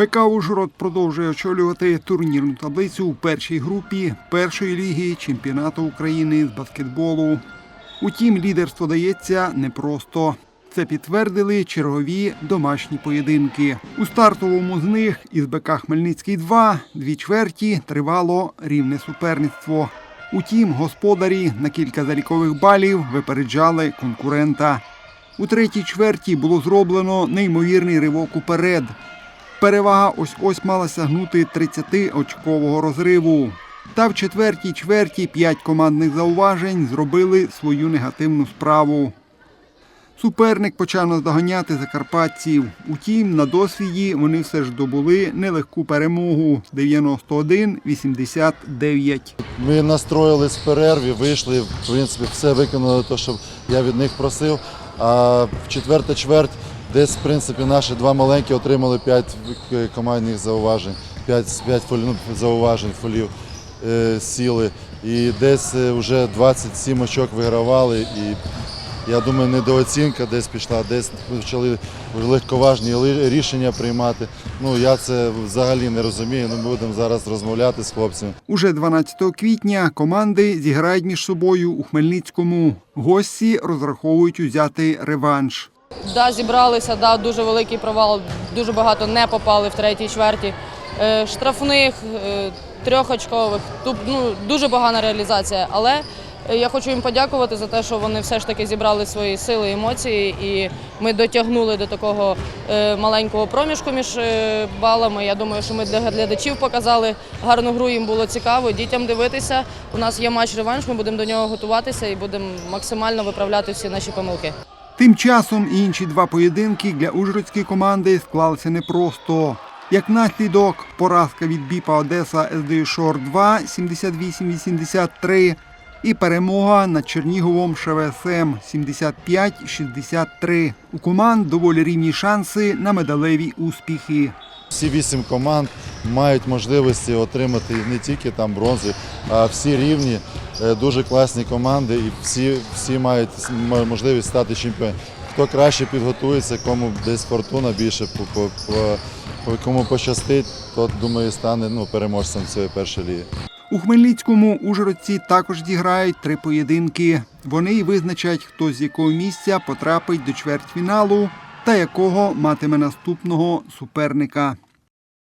БК Ужгород продовжує очолювати турнірну таблицю у першій групі першої ліги чемпіонату України з баскетболу. Утім, лідерство дається непросто. Це підтвердили чергові домашні поєдинки. У стартовому з них із БК Хмельницький 2 дві чверті тривало рівне суперництво. Утім, господарі на кілька залікових балів випереджали конкурента. У третій чверті було зроблено неймовірний ривок уперед. Перевага ось ось мала сягнути 30-очкового розриву. Та в четвертій чверті п'ять командних зауважень зробили свою негативну справу. Суперник почав наздоганяти закарпатців. Утім, на досвіді вони все ж добули нелегку перемогу 91-89. Ми настроїлись в перерві, вийшли, в принципі, все виконали те, що я від них просив. А в четверта чверть десь, в принципі, наші два маленькі отримали 5 командних зауважень, 5, 5 фолів, ну, зауважень фолів е, сіли. І десь е, вже 27 очок вигравали. І я думаю, недооцінка десь пішла, десь почали легковажні рішення приймати. Ну я це взагалі не розумію. Ну, ми будемо зараз розмовляти з хлопцями. Уже 12 квітня команди зіграють між собою у Хмельницькому. Гості розраховують узяти реванш. Да, зібралися, да, дуже великий провал, дуже багато не попали в третій чверті. Е, штрафних, е, трьохочкових, ну, дуже погана реалізація. Але е, я хочу їм подякувати за те, що вони все ж таки зібрали свої сили, емоції, і ми дотягнули до такого маленького проміжку між балами. Я думаю, що ми для глядачів показали гарну гру, їм було цікаво, дітям дивитися. У нас є матч реванш, ми будемо до нього готуватися і будемо максимально виправляти всі наші помилки. Тим часом інші два поєдинки для ужгородської команди склалися непросто. Як наслідок, поразка від Біпа Одеса СД Шор 2 78-83 і перемога над Черніговом ШВСМ 75-63. У команд доволі рівні шанси на медалеві успіхи. Всі вісім команд мають можливості отримати не тільки там бронзи, а всі рівні, е, дуже класні команди, і всі, всі мають можливість стати чемпіоном. Хто краще підготується, кому десь фортуна більше по, по, по, кому пощастить, то думаю стане ну, переможцем цієї першої ліги. У Хмельницькому ужгородці також зіграють три поєдинки. Вони й визначать, хто з якого місця потрапить до чвертьфіналу та якого матиме наступного суперника.